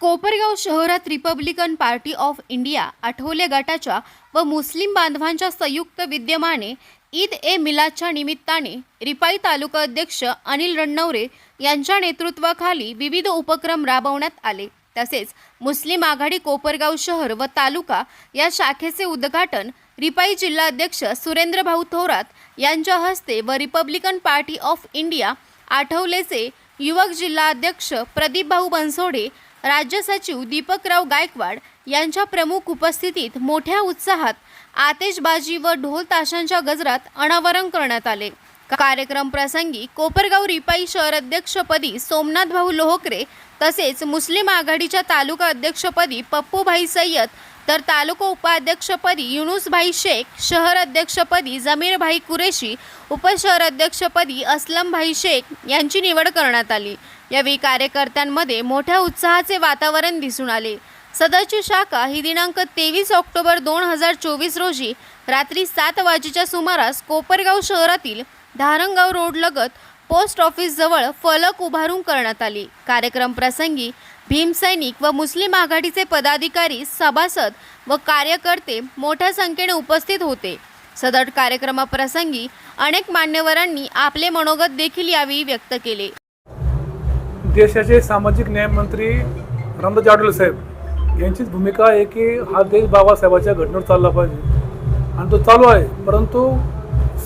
कोपरगाव शहरात Republican party of India Athawale गटाच्या व मुस्लिम बांधवांच्या संयुक्त विद्यमाने ईद ए मिलादच्या निमित्ताने रिपाई तालुका अध्यक्ष अनिल रणनवरे यांच्या नेतृत्वाखाली विविध उपक्रम राबवण्यात आले. तसेच मुस्लिम आघाडी कोपरगाव शहर व तालुका या शाखेचे उद्घाटन रिपाई जिल्हाध्यक्ष सुरेंद्र भाऊ थोरात यांच्या हस्ते व रिपब्लिकन पार्टी ऑफ इंडिया आठवलेचे युवक जिल्हाध्यक्ष प्रदीप भाऊ बनसोडे राज्य सचिव दीपकराव गायकवाड यांच्या प्रमुख उपस्थितीत मोठ्या उत्साहात आतेशबाजी व ढोल ताशांच्या गजरात अनावरण करण्यात आले. कार्यक्रम प्रसंगी कोपरगाव रिपाई शहर अध्यक्षपदी सोमनाथ भाऊ लोहकरे तसेच मुस्लिम आघाडीच्या तालुका अध्यक्षपदी पप्पूभाई सय्यद तर तालुका उपाध्यक्षपदी युनुसभाई शेख शहर अध्यक्षपदी जमीरभाई कुरेशी उपशहर अध्यक्षपदी असलमभाई शेख यांची निवड करण्यात आली. यावेळी कार्यकर्त्यांमध्ये मोठ्या उत्साहाचे वातावरण दिसून आले. सदरची शाखा ही दिनांक तेवीस ऑक्टोबर दोन हजार चोवीस रोजी रात्री सात वाजेच्या सुमारास कोपरगाव शहरातील धारणगाव रोडलगत पोस्ट ऑफिसजवळ फलक उभारून करण्यात आली. कार्यक्रम प्रसंगी भीमसैनिक व मुस्लिम आघाडीचे पदाधिकारी सभासद व कार्यकर्ते मोठ्या संख्येने उपस्थित होते. सदर कार्यक्रमाप्रसंगी अनेक मान्यवरांनी आपले मनोगत देखील यावेळी व्यक्त केले. देशाचे सामाजिक न्याय मंत्री रामदास जाडोले साहेब यांचीच भूमिका आहे की हा देश बाबासाहेबाच्या घटनेवर चालला पाहिजे. आणि तो चालू आहे परंतु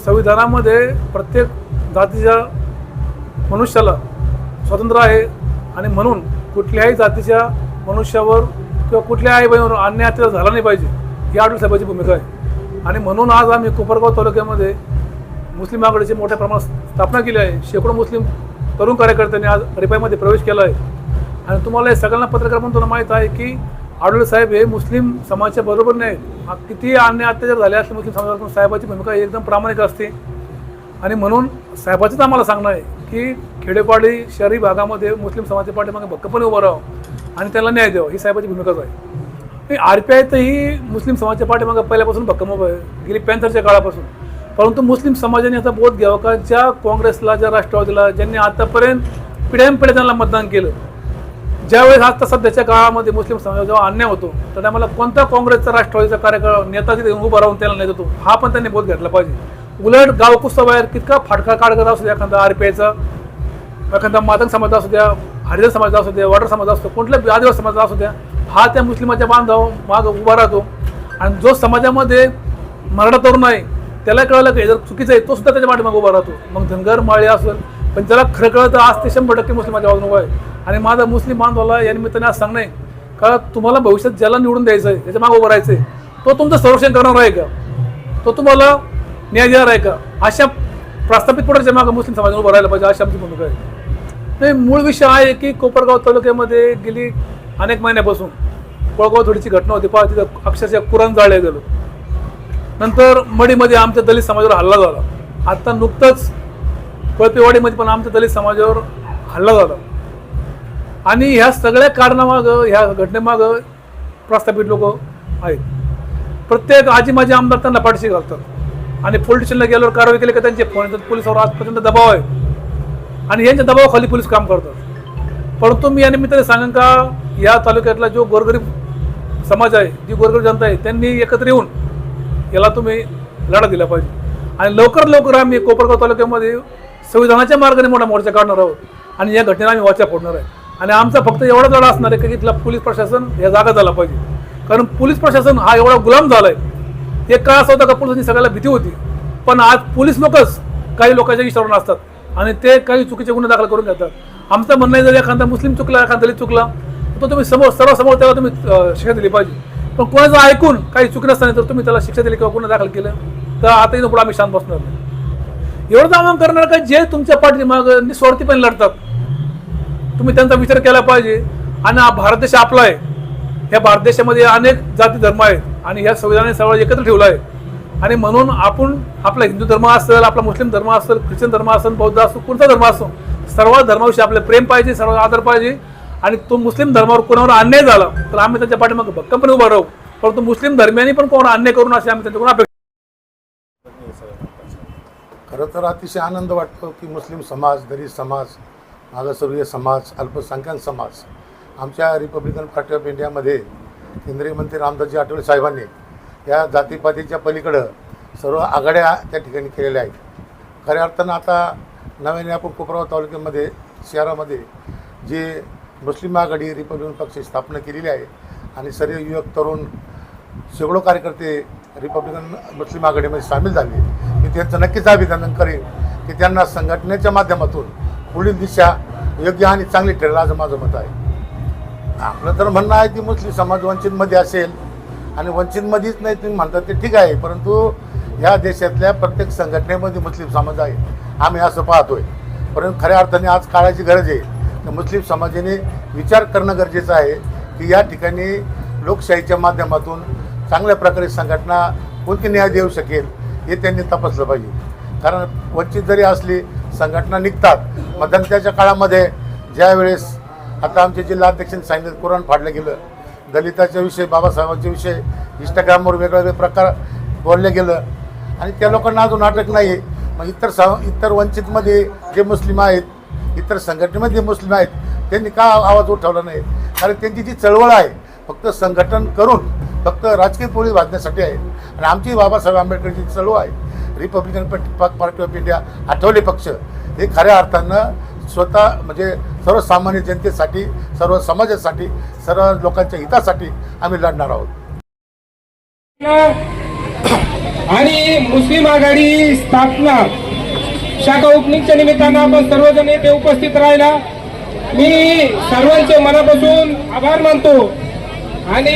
संविधानामध्ये प्रत्येक जातीच्या मनुष्याला स्वातंत्र्य आहे आणि म्हणून कुठल्याही जातीच्या मनुष्यावर किंवा कुठल्याही आई बहिणीवर अन्याय अत्याचार झाला नाही पाहिजे ही आडवल साहेबाची भूमिका आहे. आणि म्हणून आज आम्ही कोपरगाव तालुक्यामध्ये मुस्लिम आघाडीची मोठ्या प्रमाणात स्थापना केली आहे. शेकडो मुस्लिम तरुण कार्यकर्त्यांनी आज रिपाईमध्ये प्रवेश केला आहे आणि तुम्हाला हे सगळ्यांना पत्रकार म्हणून तुला माहीत आहे की आडोळे साहेब हे मुस्लिम समाजाच्या बरोबर नाही किती कितीही अन्याय अत्याचार झाले असले मुस्लिम समाजातून साहेबाची भूमिका एकदम प्रामाणिक असते. आणि म्हणून साहेबाचंच आम्हाला सांगणं आहे की खेडेपाडी शहरी भागामध्ये मुस्लिम समाजाच्या पाठीमागे भक्कपणे उभं राहावं आणि त्याला न्याय द्यावा ही साहेबाची भूमिकाच आहे. आर पी आयतही ही मुस्लिम समाजाच्या पाठीमागे पहिल्यापासून भक्कम उभं आहे. गेली पॅन्थरच्या काळापासून. परंतु मुस्लिम समाजाने याचा बोध घ्यावा का ज्या काँग्रेसला ज्या राष्ट्रवादीला ज्यांनी आतापर्यंत पिढ्यानपिढ्या त्यांना मतदान केलं ज्यावेळेस आता सध्याच्या काळामध्ये मुस्लिम समाजावर जेव्हा अन्याय होतो तर त्याला कोणता काँग्रेसचा राष्ट्रवादीचा कार्यकाळ नेता तिथे उभा राहून त्याला नेत होतो हा पण त्यांनी बोध घेतला पाहिजे. उलट गावकुस्ताबाहेर कितका फाटका काढत असू द्या एखादा आर पी एखादा मातंग समाज असू द्या हरिजन समाज असू द्या वॉटर समाज असतो कुठल्या आदिवासी समाज असू द्या हा त्या मुस्लिमाच्या बांधव माग उभा राहतो. आणि जो समाजामध्ये मराठा तरुण आहे त्याला कळलं की जर चुकीचं आहे तो सुद्धा त्याच्या पाठीमागे उभा राहतो. मग धनगर माळी असेल पण त्याला खरं तर आज ते शंभर टक्के मुस्लिमाच्या बाजून उभा आहे. आणि माझा मुस्लिम बांधवाला या निमित्ताने आज सांगणं आहे का तुम्हाला भविष्यात ज्याला निवडून द्यायचं आहे त्याच्यामागे उभं राहायचं आहे तो तुमचं संरक्षण करणार आहे का? तो तुम्हाला न्याय देणार आहे का? अशा प्रस्थापित पुढच्या मागे मुस्लिम समाजाने उभं राहायला पाहिजे अशी आमची भूमिका आहे. ते मूळ विषय आहे की कोपरगाव तालुक्यामध्ये गेली अनेक महिन्यापासून कोळगाव थोडीची घटना होती. पहा तिथं अक्षरशः कुरण जाळलं गेलं. नंतर मडीमध्ये आमच्या दलित समाजावर हल्ला झाला. आत्ता नुकतंच कळपेवाडीमध्ये पण आमच्या दलित समाजावर हल्ला झाला. आणि ह्या सगळ्या कारणामागं ह्या घटनेमागं प्रस्थापित लोक आहेत. प्रत्येक आजी माझे आमदार त्यांना पाठीशी घालतात. आणि पोलीस स्टेशनला गेल्यावर कारवाई केली का त्यांचे फोन येतात. पोलिसावर आजपर्यंत दबाव आहे. आणि यांच्या दबावाखाली पोलीस काम करतात. परंतु मी या निमित्ताने सांगेन का या तालुक्यातला जो गोरगरीब समाज आहे जी गोरगरीब जनता आहे त्यांनी एकत्र येऊन याला तुम्ही लढा दिला पाहिजे. आणि लवकरात लवकर आम्ही कोपरगाव तालुक्यामध्ये संविधानाच्या मार्गाने मोठा मोर्चा काढणार आहोत. आणि या घटनेला आम्ही वाचा फोडणार आहे. आणि आमचा फक्त एवढा लढा असणार आहे की इथला पोलीस प्रशासन या जागा झाला पाहिजे. कारण पोलीस प्रशासन हा एवढा गुलाम झाला आहे एक काळ असा होता का पोलिसांची सगळ्याला भीती होती. पण आज पोलीस लोकच काही लोकांच्या विचारून असतात आणि ते काही चुकीचे गुन्हे दाखल करून घेतात. आमचं म्हणणं जर एखादा मुस्लिम चुकला एखादा दलित चुकला तर तुम्ही समोर सर्वसमोर त्याला तुम्ही शिक्षा दिली पाहिजे. पण कोणाचं ऐकून काही चुकी नसताना जर तुम्ही त्याला शिक्षा दिली किंवा गुन्हा दाखल केलं तर आता इथून पुढे आम्ही शांत बसणार नाही. एवढंच आव्हान करणार का जे तुमच्या पाठीमाग निस्वार्थीपणे लढतात? तुम्ही त्यांचा विचार केला पाहिजे. आणि हा भारत देश आपला आहे. ह्या भारत देशामध्ये अनेक जाती धर्म आहेत. आणि ह्या संविधानाने सगळं एकत्र ठेवलं आहे. आणि म्हणून आपण आपला हिंदू धर्म असेल आपला मुस्लिम धर्म असेल ख्रिश्चन धर्म असेल बौद्ध असो कोणता धर्म असो सर्व धर्माविषयी आपले प्रेम पाहिजे सर्व आदर पाहिजे. आणि तो मुस्लिम धर्मावर कोणावर अन्याय झाला तर आम्ही त्यांच्या पाठीमागे भक्कमपणे उभा राहू. परंतु मुस्लिम धर्मियांनी पण कोणावर अन्याय करून असे आम्ही त्यांच्याकडून अपेक्षा खरं तर अतिशय आनंद वाटतो की मुस्लिम समाज दलित समाज मागासवर्गीय समाज अल्पसंख्याक समाज आमच्या रिपब्लिकन पार्टी ऑफ इंडियामध्ये केंद्रीय मंत्री रामदासजी आठवले साहेबांनी या जातीपातीच्या पलीकडं सर्व आघाड्या त्या ठिकाणी केलेल्या आहेत. खऱ्या अर्थानं आता नव्याने आपण कोपराव तालुक्यामध्ये शहरामध्ये जे मुस्लिम आघाडी रिपब्लिकन पक्ष स्थापना केलेली आहे. आणि सर्व युवक तरुण शेकडो कार्यकर्ते रिपब्लिकन मुस्लिम आघाडीमध्ये सामील झाले. मी त्यांचं नक्कीच अभिनंदन करेन की त्यांना संघटनेच्या माध्यमातून पुढील दिशा योग्य आणि चांगली ठरेल असं माझं मत आहे. आपलं तर म्हणणं आहे की मुस्लिम समाज वंचितमध्ये असेल आणि वंचितमध्येच नाही तुम्ही म्हणता ते ठीक आहे परंतु या देशातल्या प्रत्येक संघटनेमध्ये मुस्लिम समाज आहे. आम्ही असं पाहतोय. परंतु खऱ्या अर्थाने आज काळाची गरज आहे. तर मुस्लिम समाजाने विचार करणं गरजेचं आहे की या ठिकाणी लोकशाहीच्या माध्यमातून चांगल्या प्रकारे संघटना कोणती न्याय देऊ शकेल हे त्यांनी तपासलं पाहिजे. कारण वंचित जरी असली संघटना निघतात मध्यंतराच्या काळामध्ये ज्यावेळेस आता आमचे जिल्हाध्यक्षांनी सांगितलं कुराण फाडलं गेलं दलिताच्या विषय बाबासाहेबांच्या विषय इंस्टाग्रामवर वेगवेगळे प्रकार बोलले गेलं आणि त्या लोकांना अजून अटक नाही. आहे मग इतर सा इतर वंचितमध्ये जे मुस्लिम आहेत इतर संघटनेमध्ये मुस्लिम आहेत त्यांनी का आवाज उठवला नाही? कारण त्यांची जी चळवळ आहे फक्त संघटन करून फक्त राजकीय पोळी वाजण्यासाठी आहे. आणि आमची बाबासाहेब आंबेडकरची चळवळ आहे. Republican party of India Athawale पक्ष. हे खऱ्या अर्थानं स्वतः म्हणजे सर्वसामान्य जनतेसाठी सर्व समाजासाठी सर्व लोकांच्या हितासाठी आम्ही लढणार आहोत. आणि मुस्लिम आघाडी स्थापना शाखा ओपनिंगच्या निमित्तानं आपण सर्वजण येथे उपस्थित राहिला. मी सर्वांचे मनापासून आभार मानतो. आणि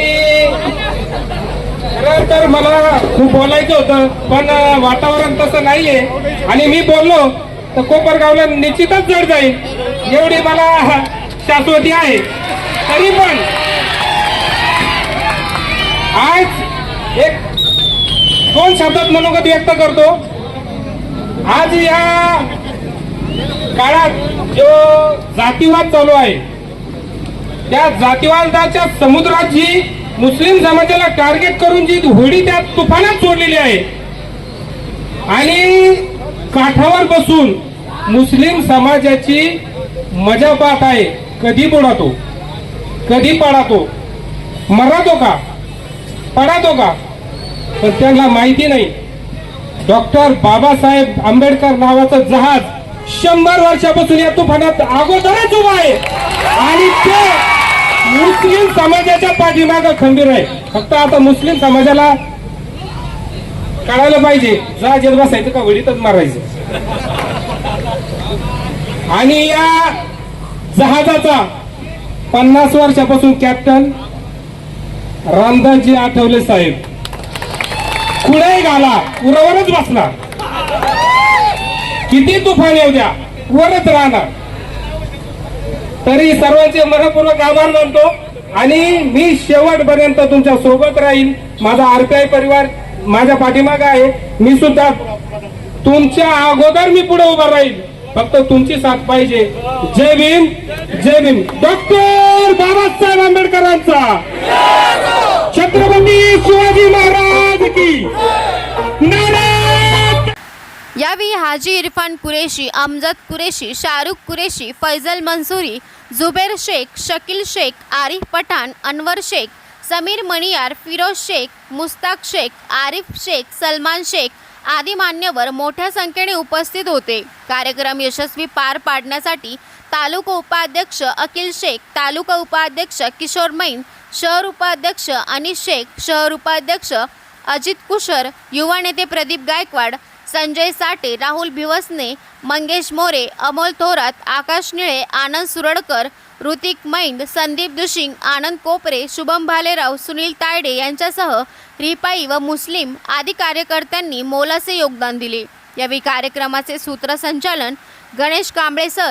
खरं तर मला खूप बोलायचं होतं पण वातावरण तसं नाहीये. आणि मी बोललो तर कोपरगावला निश्चितच जड जाईल. एवढी मला शाश्वती आहे. तरी पण आज एक दोन शब्दात मनोगत व्यक्त करतो. आज या काळात जो जातीवाद चालू आहे त्या जातीवादाच्या समुद्रात जी मुस्लिम समाजाला टार्गेट करून जी होडी त्या तुफानात सोडलेली आहे आणि काठावर बसून मुस्लिम समाजाची मजा पाहत आहे कधी बुडातो कधी पडातो मरातो का पडातो का पण त्यांना माहिती नाही. डॉक्टर बाबासाहेब आंबेडकर नावाचं जहाज शंभर वर्षापासून या तुफानात अगोदरच उभा आहे. आणि ते मुस्लिम समाजाच्या पाठीमागं खंबीर आहे. फक्त आता मुस्लिम समाजाला कळायला पाहिजे जहाजात बसायचं का वडीतच मारायचं? आणि या जहाजाचा पन्नास वर्षापासून कॅप्टन रामदासजी आठवले साहेब. कुठेही घाला उरावरच बसणार. किती तुफान येऊ द्या वरच राहणार. तरी सर्वांचे मनपूर्वक आभार मानतो आणि मी शेवटपर्यंत तुमच्यासोबत राहील. माझा आरपीआय परिवार माझ्या पाठीमागे आहे. मी सुद्धा तुमच्या अगोदर मी पुढे उभा राहील. फक्त तुमची साथ पाहिजे. जय भीम जय भीम. डॉक्टर बाबासाहेब आंबेडकरांचा. छत्रपती यावेळी हाजी इरफान कुरेशी अमजद कुरेशी शाहरुख कुरेशी फैजल मंसुरी जुबेर शेख शकील शेख आरिफ पठाण अनवर शेख समीर मणियार फिरोज शेख मुस्ताक शेख आरिफ शेख सलमान शेख आदी मान्यवर मोठ्या संख्येने उपस्थित होते. कार्यक्रम यशस्वी पार पाडण्यासाठी तालुका उपाध्यक्ष अखिल शेख तालुका उपाध्यक्ष किशोर मैन शहर उपाध्यक्ष अनिश शेख शहर उपाध्यक्ष अजित कुशर युवा नेते प्रदीप गायकवाड संजय साठे राहुल भिवसने मंगेश मोरे अमोल थोरात आकाश निळे आनंद सुरडकर ऋतिक मैंद संदीप दुशिंग आनंद कोपरे शुभम भालेराव सुनील तायडे यांच्यासह रिपाई व मुस्लिम आदी कार्यकर्त्यांनी मोलाचे योगदान दिले. यावेळी कार्यक्रमाचे सूत्रसंचालन गणेश कांबळे सर